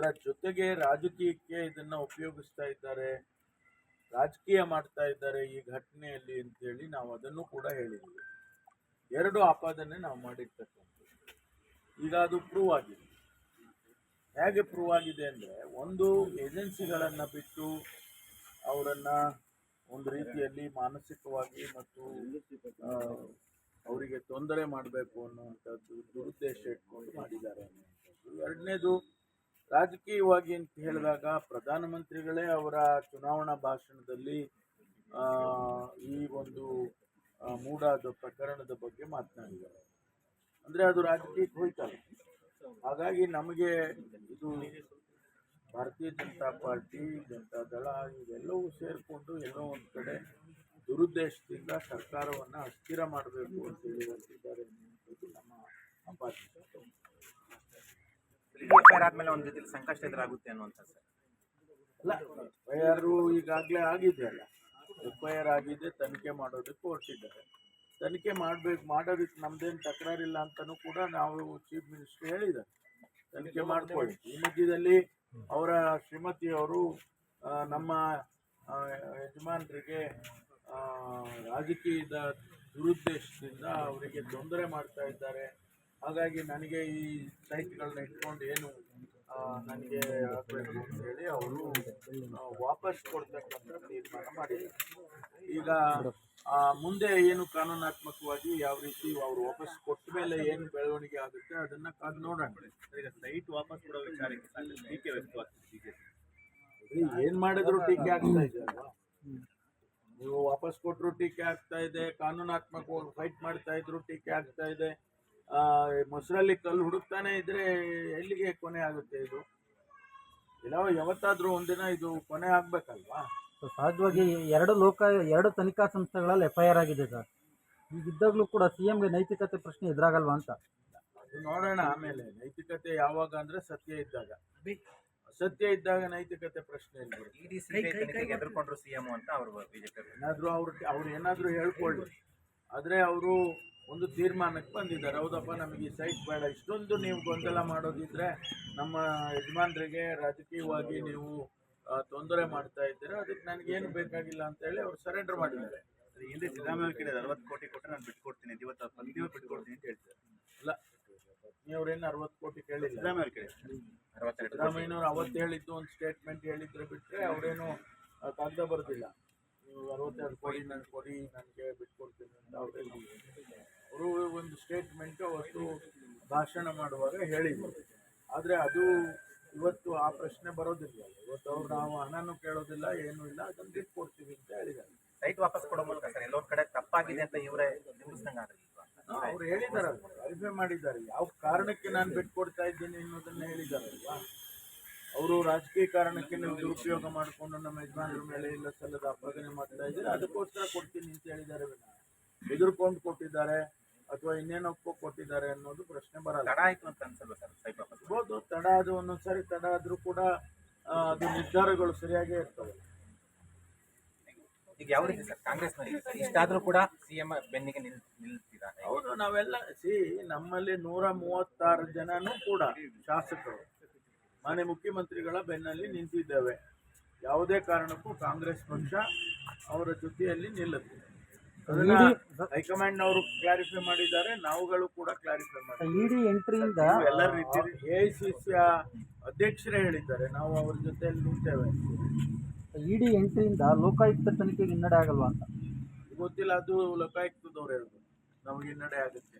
ಅದರ ಜೊತೆಗೆ ರಾಜಕೀಯಕ್ಕೆ ಇದನ್ನು ಉಪಯೋಗಿಸ್ತಾ ಇದ್ದಾರೆ, ರಾಜಕೀಯ ಮಾಡ್ತಾ ಇದ್ದಾರೆ ಈ ಘಟನೆಯಲ್ಲಿ ಅಂತೇಳಿ ನಾವು ಅದನ್ನು ಕೂಡ ಹೇಳಿದ್ದೀವಿ. ಎರಡು ಆಪಾದನೆ ನಾವು ಮಾಡಿರ್ತಕ್ಕಂಥದ್ದು. ಈಗ ಅದು ಪ್ರೂವ್ ಆಗಿದೆ. ಹೇಗೆ ಪ್ರೂವ್ ಆಗಿದೆ ಅಂದರೆ ಒಂದು ಏಜೆನ್ಸಿಗಳನ್ನು ಬಿಟ್ಟು ಅವರನ್ನು ಒಂದು ರೀತಿಯಲ್ಲಿ ಮಾನಸಿಕವಾಗಿ ಮತ್ತು ಅವರಿಗೆ ತೊಂದರೆ ಮಾಡಬೇಕು ಅನ್ನುವಂಥದ್ದು ದುರುದ್ದೇಶ ಇಟ್ಕೊಂಡು ಮಾಡಿದ್ದಾರೆ ಎರಡನೇದು ರಾಜಕೀಯವಾಗಿ ಅಂತ ಹೇಳಿದಾಗ ಪ್ರಧಾನಮಂತ್ರಿಗಳೇ ಅವರ ಚುನಾವಣಾ ಭಾಷಣದಲ್ಲಿ ಈ ಒಂದು ಮೂಡಾದ ಪ್ರಕರಣದ ಬಗ್ಗೆ ಮಾತನಾಡಿದ್ದಾರೆ. ಅಂದರೆ ಅದು ರಾಜಕೀಯಕ್ಕೆ ಹೋಯ್ತಲ್ಲ. ಹಾಗಾಗಿ ನಮಗೆ ಇದು ಭಾರತೀಯ ಜನತಾ ಪಾರ್ಟಿ, ಜನತಾ ದಳ ಇವೆಲ್ಲವೂ ಸೇರಿಕೊಂಡು ಎಲ್ಲೋ ಒಂದು ಕಡೆ ದುರುದ್ದೇಶದಿಂದ ಸರ್ಕಾರವನ್ನು ಅಸ್ಥಿರ ಮಾಡಬೇಕು ಅಂತೇಳಿ ಹೇಳಿದ್ದಾರೆ ನಮ್ಮ ಆಪಾದನೆ ಎಫ್ಐಆರ್ ಆದ್ಮೇಲೆ ಒಂದು ರೀತಿಯಲ್ಲಿ ಸಂಕಷ್ಟ ಎದುರಾಗುತ್ತೆ ಅನ್ನುವಂಥ ಸರ್. ಅಲ್ಲ ಎಫ್ಐಆರು ಈಗಾಗಲೇ ಆಗಿದೆ ಅಲ್ಲ. ಎಫ್ ಐ ಆರ್ ಆಗಿದೆ, ತನಿಖೆ ಮಾಡೋದಕ್ಕೆ ಹೊರಟಿದ್ದಾರೆ ತನಿಖೆ ಮಾಡಬೇಕು ಮಾಡೋದಕ್ಕೆ ನಮ್ದೇನು ತಕರಾರಿಲ್ಲ ಅಂತಲೂ ಕೂಡ ನಾವು ಚೀಫ್ ಮಿನಿಸ್ಟರ್ ಹೇಳಿದ್ದಾರೆ. ತನಿಖೆ ಮಾಡ್ಕೊಳ್ಳಿ. ಈ ಮಧ್ಯದಲ್ಲಿ ಅವರ ಶ್ರೀಮತಿಯವರು ಅವರು ನಮ್ಮ ಯಜಮಾನರಿಗೆ ರಾಜಕೀಯದ ದುರುದ್ದೇಶದಿಂದ ಅವರಿಗೆ ತೊಂದರೆ ಮಾಡ್ತಾ ಇದ್ದಾರೆ. ಹಾಗಾಗಿ ನನಗೆ ಈ ಸೈಟ್ಗಳನ್ನ ಇಟ್ಕೊಂಡು ಏನು ನನಗೆ ಆಗಬೇಕು ಅಂತ ಹೇಳಿ ಅವರು ವಾಪಸ್ ಕೊಡ್ತಕ್ಕಂಥ ತೀರ್ಮಾನ ಮಾಡಿದ್ದಾರೆ ಈಗ ಮುಂದೆ ಏನು ಕಾನೂನಾತ್ಮಕವಾಗಿ ಯಾವ ರೀತಿ ಅವರು ವಾಪಸ್ ಕೊಟ್ಟ ಮೇಲೆ ಏನು ಬೆಳವಣಿಗೆ ಆಗುತ್ತೆ ಅದನ್ನ ಕಾದು ನೋಡೋಣ. ಈಗ ಸೈಟ್ ವಾಪಸ್ ಕೊಡೋ ವಿಚಾರಕ್ಕೆ ಟೀಕೆ ವ್ಯಕ್ತವಾಗ್ತದೆ ಏನ್ ಮಾಡಿದ್ರು ಟೀಕೆ ಆಗ್ತಾ ಇದೆ ನೀವು ವಾಪಸ್ ಕೊಟ್ಟರು ಟೀಕೆ ಆಗ್ತಾ ಇದೆ, ಕಾನೂನಾತ್ಮಕವಾಗಿ ಫೈಟ್ ಮಾಡ್ತಾ ಇದ್ರು ಟೀಕೆ ಆಗ್ತಾ ಇದೆ. ಮೊಸರಲ್ಲಿ ಕಲ್ಲು ಹುಡುಕ್ತಾನೆ ಇದ್ರೆ ಎಲ್ಲಿಗೆ ಕೊನೆ ಆಗುತ್ತೆ ಇದು? ಇಲ್ಲ ಯಾವತ್ತಾದ್ರೂ ಒಂದಿನ ಇದು ಕೊನೆ ಆಗ್ಬೇಕಲ್ವಾ? ಸೊ ಸಹಜವಾಗಿ ಎರಡು ಲೋಕ ಎರಡು ತನಿಖಾ ಸಂಸ್ಥೆಗಳಲ್ಲಿ ಎಫ್ ಐ ಆರ್ ಆಗಿದೆ ಸರ್. ಈಗಿದ್ದಾಗಲೂ ಕೂಡ ಸಿ ಎಂಗೆ ನೈತಿಕತೆ ಪ್ರಶ್ನೆ ಎದುರಾಗಲ್ವಾ ಅಂತ? ಅದು ನೋಡೋಣ ಆಮೇಲೆ. ನೈತಿಕತೆ ಯಾವಾಗ ಅಂದ್ರೆ ಸತ್ಯ ಇದ್ದಾಗ. ಅಸತ್ಯ ಇದ್ದಾಗ ನೈತಿಕತೆ ಪ್ರಶ್ನೆ ಇಲ್ಲ. ಇಡಿ ಸಿಬಿಐ ತನಿಖೆಗೆ ಎದುರ್ಕೊಂಡ್ರು ಸಿಎಂ ಅಂತ ಅವರು ಬಿಜೆಪಿ ಏನಾದರೂ ಅವ್ರು ಅವ್ರು ಏನಾದರೂ ಹೇಳ್ಕೊಳ್ಳಿ. ಆದ್ರೆ ಅವರು ಒಂದು ತೀರ್ಮಾನಕ್ಕೆ ಬಂದಿದ್ದಾರೆ. ಹೌದಪ್ಪ ನಮಗೆ ಈ ಸೈಟ್ ಬೇಡ. ಇಷ್ಟೊಂದು ನೀವು ಗೊಂದಲ ಮಾಡೋದಿದ್ರೆ ನಮ್ಮ ಯಜಮಾನರಿಗೆ ರಾಜಕೀಯವಾಗಿ ನೀವು ತೊಂದರೆ ಮಾಡ್ತಾ ಇದ್ದೀರ? ಅದಕ್ಕೆ ನನಗೇನು ಬೇಕಾಗಿಲ್ಲ ಅಂತ ಹೇಳಿ ಅವ್ರು ಸರೆಂಡರ್ ಮಾಡಿದ್ದಾರೆ. ಹಿಂದೆ ಸಿದ್ದರಾಮಯ್ಯ ಕೇಳಿದ ಅರವತ್ತು ಕೋಟಿ ಕೊಟ್ಟರೆ ನಾನು ಬಿಟ್ಕೊಡ್ತೀನಿ. ಇವತ್ತು ಪಂದ್ಯ ಬಿಟ್ಕೊಡ್ತೀನಿ ಅಂತ ಹೇಳ್ತಾರೆ. ಇಲ್ಲ ನೀವ್ರೇನು ಅರವತ್ತು ಕೋಟಿ ಕೇಳಿಲ್ಲ? ಸಿದ್ದರಾಮಯ್ಯ ಕೇಳಿ. ಸಿದ್ದರಾಮಯ್ಯನವ್ರು ಅವತ್ತು ಹೇಳಿದ್ದು ಒಂದು ಸ್ಟೇಟ್ಮೆಂಟ್ ಹೇಳಿದ್ರೆ ಬಿಟ್ಟರೆ ಅವರೇನು ಕಾಗದ ಬರೆದಿಲ್ಲ. ನೀವು ಅರವತ್ತೆರಡು ಕೋಟಿ ನನಗೆ ಕೊಡಿ ನನಗೆ ಬಿಟ್ಕೊಡ್ತೀನಿ ಅಂತ ಅವರು ಒಂದು ಸ್ಟೇಟ್ಮೆಂಟ್ ಅವತ್ತು ಭಾಷಣ ಮಾಡುವಾಗ ಹೇಳಿದ್ರು. ಆದರೆ ಅದು ಇವತ್ತು ಆ ಪ್ರಶ್ನೆ ಬರೋದಿಲ್ಲ. ಇವತ್ತು ಅವ್ರು ನಾವು ಹಣನೂ ಕೇಳೋದಿಲ್ಲ ಏನೂ ಇಲ್ಲ ಅದನ್ನು ಬಿಟ್ಕೊಡ್ತೀವಿ ಅಂತ ಹೇಳಿದ್ದಾರೆ. ಸೈಟ್ ವಾಪಸ್ ಕೊಡೋ ಮೂಲಕ ಸರ್ ಎಲ್ಲೊಂದ್ ಕಡೆ ತಪ್ಪಾಗಿದೆ ಅಂತ ಇವರೇ ಅವ್ರು ಹೇಳಿದ್ದಾರೆ ವೆರಿಫೈ ಮಾಡಿದ್ದಾರೆ. ಯಾವ ಕಾರಣಕ್ಕೆ ನಾನು ಬಿಟ್ಕೊಡ್ತಾ ಇದ್ದೀನಿ ಅನ್ನೋದನ್ನ ಹೇಳಿದಾರಲ್ವಾ ಅವರು ರಾಜಕೀಯ ಕಾರಣಕ್ಕೆ ನೀವು ದುರುಪಯೋಗ ಮಾಡಿಕೊಂಡು ನಮ್ಮ ಯಜಮಾನರ ಮೇಲೆ ಇಲ್ಲ ಸಲ್ಲದ ಅಪಾದನೆ ಮಾಡ್ತಾ ಇದ್ದೀರಾ? ಅದಕ್ಕೋಸ್ಕರ ಕೊಡ್ತೀನಿ ಅಂತ ಹೇಳಿದ್ದಾರೆ ಎದುರ್ಕೊಂಡು ಕೊಟ್ಟಿದ್ದಾರೆ ಅಥವಾ ಇನ್ನೇನೋ ಕೊಟ್ಟಿದ್ದಾರೆ ಅನ್ನೋದು ಪ್ರಶ್ನೆ ಬರಲ್ಲ. ತಡ ಆಯ್ತು ಅಂತ ಅನ್ಸಲ್ಲ ಸರ್ ಸೈಬಾಬಾದ್ ಹೌದು ತಡ ಅದು ಒಂದೊಂದ್ಸರಿ ತಡ ಆದರೂ ಕೂಡ ಅದು ನಿರ್ಧಾರಗಳು ಸರಿಯಾಗೇ ಇರ್ತವೆ. ಈಗ ಯಾವ ರೀತಿ ಸರ್ ಕಾಂಗ್ರೆಸ್ ಇಷ್ಟಾದರೂ ಕೂಡ ಸಿಎಂ ಬೆನ್ನಿಗೆ ನಿಲ್ ನಿಲ್ತಿದ್ದಾರೆ. ಹೌದು ನಾವೆಲ್ಲ ಸಿ ನಮ್ಮಲ್ಲಿ ನೂರ ಮೂವತ್ತಾರು ಜನನೂ ಕೂಡ ಶಾಸಕರು. ಮಾನ್ಯ ಮುಖ್ಯಮಂತ್ರಿಗಳ ಬೆನ್ನಲ್ಲಿ ನಿಂತಿದ್ದೇವೆ. ಯಾವುದೇ ಕಾರಣಕ್ಕೂ ಕಾಂಗ್ರೆಸ್ ಪಕ್ಷ ಅವರ ಜೊತೆಯಲ್ಲಿ ನಿಲ್ಲುತ್ತೆ. ಅದನ್ನ ಹೈಕಮಾಂಡ್ ಅವರು ಕ್ಲಾರಿಫೈ ಮಾಡಿದ್ದಾರೆ ನಾವುಗಳು ಕೂಡ ಕ್ಲಾರಿಫೈ ಮಾಡಿದ್ದೀವಿ. ಇಡಿ ಎಂಟ್ರಿಯಿಂದ ಎಲ್ಲ ರೀತಿ ಎ ಐ ಸಿ ಸಿಯ ಅಧ್ಯಕ್ಷರೇ ಹೇಳಿದ್ದಾರೆ ನಾವು ಅವ್ರ ಜೊತೆಯಲ್ಲಿ ನಿಂತೇವೆ. ಇಡಿ ಎಂಟ್ರಿಯಿಂದ ಲೋಕಾಯುಕ್ತ ತನಿಖೆಗೆ ಹಿನ್ನಡೆ ಆಗಲ್ವಾ ಅಂತ? ಗೊತ್ತಿಲ್ಲ ಅದು ಲೋಕಾಯುಕ್ತದವ್ರು ಹೇಳ್ಬೋದು ನಮಗೆ ಹಿನ್ನಡೆ ಆಗುತ್ತೆ.